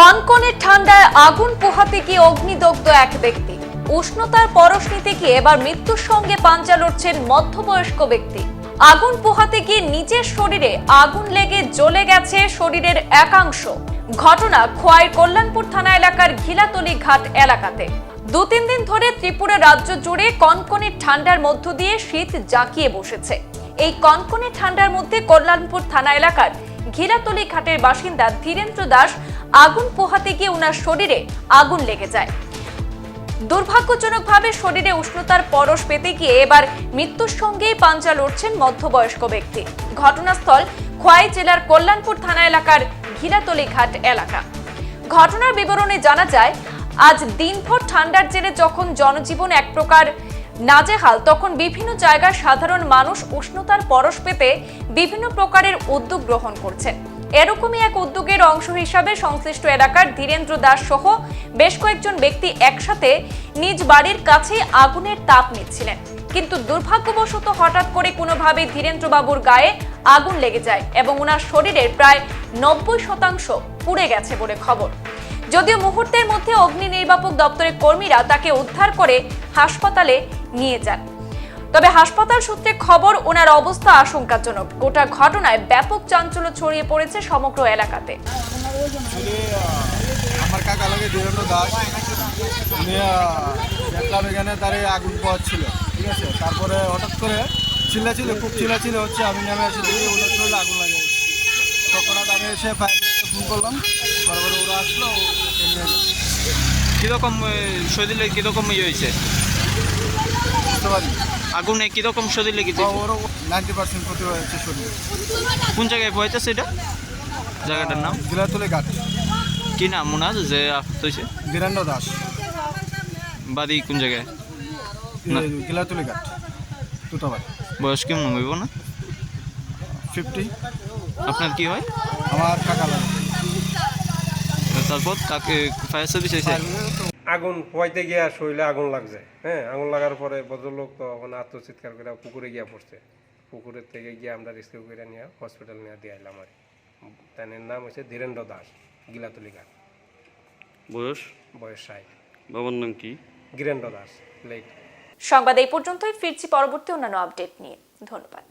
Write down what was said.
কনকনে ঠান্ডায় আগুন পোহাতে গিয়ে অগ্নিদগ্ধ এক ব্যক্তি। উষ্ণতার পরশ নিতে গিয়ে এবার মৃত্যুর সঙ্গে পাঞ্জা লড়ছেন মধ্যবয়স্ক ব্যক্তি। আগুন পোহাতে গিয়ে নিজের শরীরে আগুন লেগে জ্বলে গেছে শরীরের একাংশ। ঘটনা খোয়াইর কল্যাণপুর থানা এলাকার ঘিলাতলি ঘাট এলাকাতে। দু তিন দিন ধরে ত্রিপুরা রাজ্য জুড়ে কনকনে ঠান্ডার মধ্য দিয়ে শীত জাঁকিয়ে বসেছে। এই কনকনে ঠান্ডার মধ্যে কল্যাণপুর থানা এলাকার ঘিলাতলি ঘাটের বাসিন্দা ধীরেন্দ্র দাস আগুন পোহাতে গিয়ে ওনার শরীরে আগুন লেগে যায়। দুর্ভাগ্যজনকভাবে শরীরে উষ্ণতার পরশ পেতে গিয়ে এবার মৃত্যুর সঙ্গেই পাঞ্জা লড়ছেন মধ্যবয়স্ক ব্যক্তি। ঘটনাস্থল খোয়াই জেলার কল্যাণপুর থানা এলাকার ঘিলাতলি ঘাট এলাকা। ঘটনার বিবরণে জানা যায়, আজ দিনভর ঠান্ডার জেরে যখন জনজীবন এক প্রকার নাজেহাল, তখন বিভিন্ন জায়গার সাধারণ মানুষ উষ্ণতার পরশ পেতে বিভিন্ন প্রকারের উদ্যোগ গ্রহণ করছেন। এরকমই এক উদ্যোগের অংশ হিসাবে সংশ্লিষ্ট এলাকার ধীরেন্দ্র দাস সহ বেশ কয়েকজন ব্যক্তি একসাথে নিজ বাড়ির কাছে আগুনের তাপ নিচ্ছিলেন। কিন্তু দুর্ভাগ্যবশত হঠাৎ করে কোনোভাবে ধীরেন্দ্রবাবুর গায়ে আগুন লেগে যায় এবং ওনার শরীরের প্রায় নব্বই শতাংশ পুড়ে গেছে বলে খবর। যদিও মুহূর্তের মধ্যে অগ্নি নির্বাপক দপ্তরের কর্মীরা তাকে উদ্ধার করে হাসপাতালে নিয়ে যান। তবে হাসপাতাল সূত্রে খবর, ওনার অবস্থা আশঙ্কাজনক। গোটা ঘটনায় ব্যাপক চাঞ্চল্য ছড়িয়ে পড়েছে সমগ্র এলাকাতে। আগুন আছে? তারপরে হঠাৎ করে চিল্লা ছিল খুব চিল্লা ছিল হচ্ছে, আমি শরীরে আগুন লাগে তখন আমি এসে ফোন করলাম তারপরে ওরা আসলো ও ওকে নিয়ে গেল। কীরকম শরীরে কীরকম ইয়ে হয়েছে? বুঝতে পারি আগুনে কীরকম শরীর লেগেছে? ওরও নাইনটি পার্সেন্ট ক্ষতি হয়েছে শরীরে। কোন জায়গায় হয়েছে সেটা জায়গাটার নাম? গিলাতুলি ঘাট। কি নাম ওনার যে আহত হয়েছে? বীরেন্দ্র দাস। বাড়ি কোন জায়গায়। গিলাতুলি ঘাট তুতাবাড়ি। বয়স কেমন হইব না? ফিফটি আপনার কি হয়? আমার কাকা লাগে। তারপর কাকে ফায়ার সার্ভিস এসে? আগুন পোয়াইতে গিয়া শরীরে আগুন লাগছে হ্যাঁ? আগুন লাগার পরে ভদ্রলোক তো ওখানে আত্মচিৎকার করে পুকুরে গিয়া পড়ছে। পুকুরের থেকে গিয়ে আমরা রেস্কিউ করে নিয়ে হসপিটাল নিয়ে দিয়ে আইলাম আর তার নাম হচ্ছে ধীরেন্দ্র দাস গিলাতলি ঘাট। বয়স? বয়স ষাট। বাবার নাম কি? গিরেন্দ্র দাস লেট সংবাদ এই পর্যন্তই ফিরছি পরবর্তী অন্যান্য আপডেট নিয়ে। ধন্যবাদ।